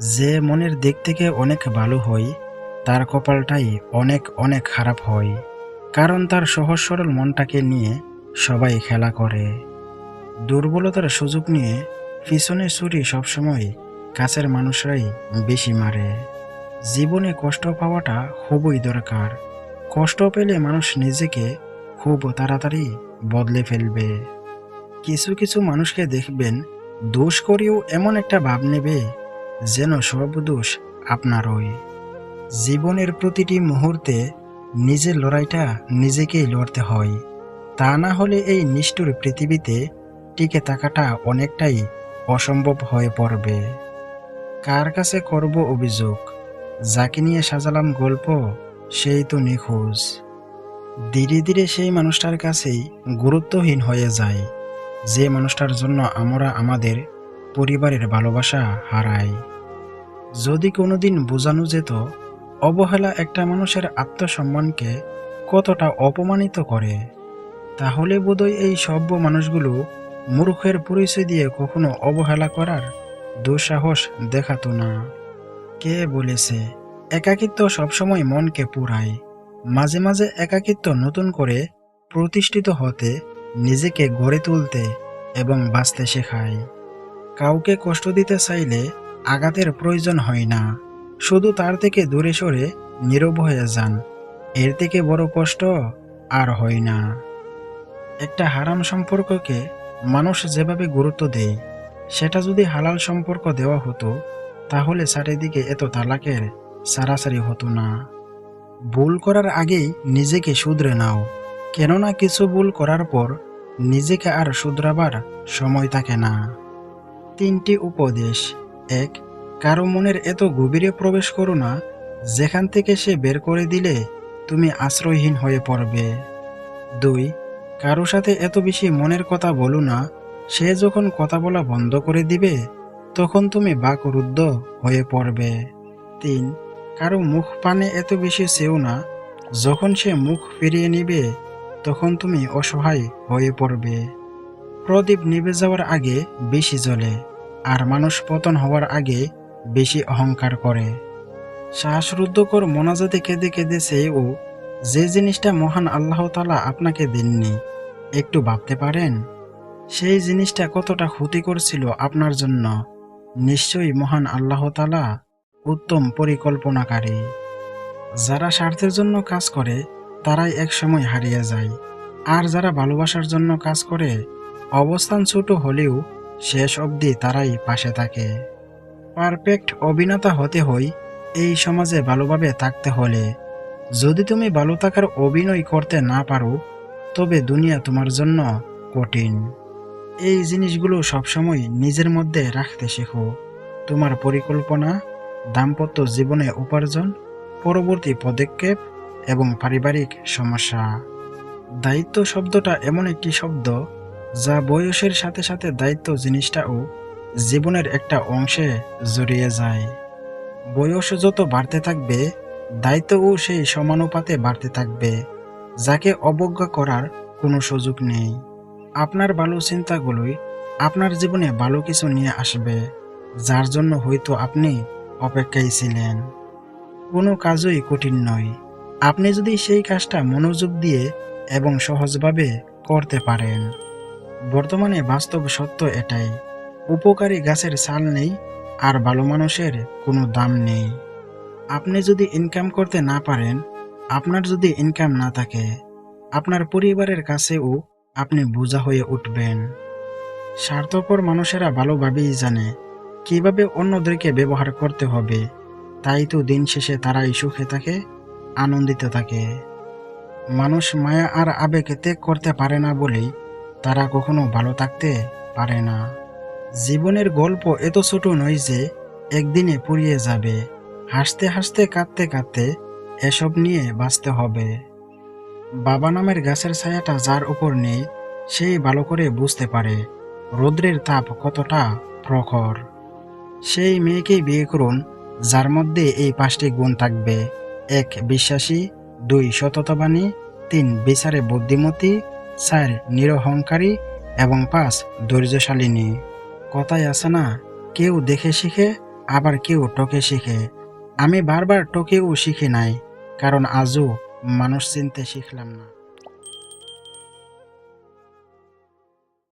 যে মনের দিক থেকে অনেক ভালো হয়, তার কপালটাই অনেক অনেক খারাপ হয়। কারণ তার সহজ সরল মনটাকে নিয়ে সবাই খেলা করে। দুর্বলতার সুযোগ নিয়ে পিছনে ছুরি সবসময় কাছের মানুষরাই বেশি মারে। জীবনে কষ্ট পাওয়াটা খুবই দরকার। কষ্ট পেলে মানুষ নিজেকে খুব তাড়াতাড়ি বদলে ফেলবে। কিছু কিছু মানুষকে দেখবেন দোষ করেও এমন একটা ভাব নেবে যেন সব দোষ আপনারই। জীবনের প্রতিটি মুহূর্তে নিজের লড়াইটা নিজেকেই লড়তে হয়। তা না হলে এই নিষ্ঠুর পৃথিবীতে টিকে থাকাটা অনেকটাই অসম্ভব হয়ে পড়বে। কার কাছে করব অভিযোগ? যাকে নিয়ে সাজালাম গল্প, সেই তো নিখোঁজ। ধীরে ধীরে সেই মানুষটার কাছেই গুরুত্বহীন হয়ে যায়। যে মানুষটার জন্য আমরা আমাদের পরিবারের ভালোবাসা হারাই। যদি কোনোদিন বোঝানো যেত, অবহেলা একটা মানুষের আত্মসম্মানকে কতটা অপমানিত করে, তাহলে বোধহয় এই সভ্য মানুষগুলো মূর্খের পরিচয় দিয়ে কখনো অবহেলা করার দুঃসাহস দেখাতো না। কে বলেছে? একাকিত্ব সবসময় মনকে পুরায়। মাঝে মাঝে একাকিত্ব নতুন করে প্রতিষ্ঠিত হতে, নিজেকে গড়ে তুলতে এবং বাঁচতে শেখায়। কাউকে কষ্ট দিতে চাইলে আঘাতের প্রয়োজন হয় না। শুধু তার থেকে দূরে সরে নীরব হয়ে যান। এর থেকে বড় কষ্ট আর হয় না। একটা হারাম সম্পর্ককে মানুষ যেভাবে গুরুত্ব দেয়, সেটা যদি হালাল সম্পর্ক দেওয়া হতো, তাহলে চারিদিকে এত তালাকের সারাসারি হতো না। ভুল করার আগেই নিজেকে শুধরে নাও। কেননা কিছু ভুল করার পর নিজেকে আর শুধরাবার সময় থাকে না। তিনটি উপদেশ। এক, কারও মনের এত গভীরে প্রবেশ করো না, যেখান থেকে সে বের করে দিলে তুমি আশ্রয়হীন হয়ে পড়বে। দুই, কারও সাথে এত বেশি মনের কথা বলো না, সে যখন কথা বলা বন্ধ করে দিবে, তখন তুমি বাকরুদ্ধ হয়ে পড়বে। তিন, কারও মুখ পানে এত বেশি চেও না, যখন সে মুখ ফিরিয়ে নিবে, তখন তুমি অসহায় হয়ে পড়বে। প্রদীপ নিভে যাওয়ার আগে বেশি জ্বলে। আর মানুষ পতন হওয়ার আগে বেশি অহংকার করে। শ্বাসরুদ্ধকর মোনাজাতে কেঁদে কেঁদে ও যে জিনিসটা মহান আল্লাহ তালা আপনাকে দেননি, একটু ভাবতে পারেন? সেই জিনিসটা কতটা ক্ষতি করছিল আপনার জন্য? নিশ্চয়ই মহান আল্লাহ তালা উত্তম পরিকল্পনাকারী। যারা স্বার্থের জন্য কাজ করে, তারাই এক সময় হারিয়ে যায়। আর যারা ভালোবাসার জন্য কাজ করে, অবস্থান ছোট হলেও শেষ অবধি তারাই পাশে থাকে। পারফেক্ট অভিনেতা হতে হয় এই সমাজে ভালোভাবে থাকতে হলে। যদি তুমি ভালো থাকার অভিনয় করতে না পারো, তবে দুনিয়া তোমার জন্য কঠিন। এই জিনিসগুলো সবসময় নিজের মধ্যে রাখতে শেখো। তোমার পরিকল্পনা, দাম্পত্য জীবনে উপার্জন, পরবর্তী পদক্ষেপ এবং পারিবারিক সমস্যা। দায়িত্ব শব্দটা এমন একটি শব্দ যা বয়সের সাথে সাথে দায়িত্ব জিনিসটাও জীবনের একটা অংশে জড়িয়ে যায়। বয়স যত বাড়তে থাকবে দায়িত্বও সেই সমানুপাতে বাড়তে থাকবে, যাকে অবজ্ঞা করার কোনো সুযোগ নেই। আপনার ভালো চিন্তাগুলোই আপনার জীবনে ভালো কিছু নিয়ে আসবে, যার জন্য হয়তো আপনি অপেক্ষায় ছিলেন। কোনো কাজই কঠিন নয়। আপনি যদি সেই কাজটা মনোযোগ দিয়ে এবং সহজভাবে করতে পারেন। বর্তমানে বাস্তব সত্য এটাই। উপকারী গাছের ছাল নেই আর ভালো মানুষের কোনো দাম নেই। আপনি যদি ইনকাম করতে না পারেন, আপনার যদি ইনকাম না থাকে, আপনার পরিবারের কাছেও আপনি বোঝা হয়ে উঠবেন। স্বার্থপর মানুষেরা ভালোভাবেই জানে কীভাবে অন্যদেরকে ব্যবহার করতে হবে। তাই তো দিন শেষে তারাই সুখে থাকে, আনন্দিত থাকে। মানুষ মায়া আর আবেগ ত্যাগ করতে পারে না বলেই তারা কখনো ভালো থাকতে পারে না। জীবনের গল্প এত ছোট নয় যে একদিনে পুড়িয়ে যাবে। হাসতে হাসতে কাঁদতে কাঁদতে এসব নিয়ে বাঁচতে হবে। বাবা নামের গাছের ছায়াটা যার উপর নেই সেই ভালো করে বুঝতে পারে রৌদ্রের তাপ কতটা প্রখর। সেই মেয়েকেই বিয়ে করুন, যার মধ্যে এই পাঁচটি গুণ থাকবে। এক, বিশ্বাসী, দুই, সততাবাণী, তিন, বিচারে বুদ্ধিমতী চার নিরহংকারী এবং পাঁচ ধৈর্যশালিনী। কথায় আছে না, কেউ দেখে শিখে, আবার কেউ টকে শিখে। আমি বারবার টকেও শিখি নাই, কারণ আজও মানুষ চিনতে শিখলাম না।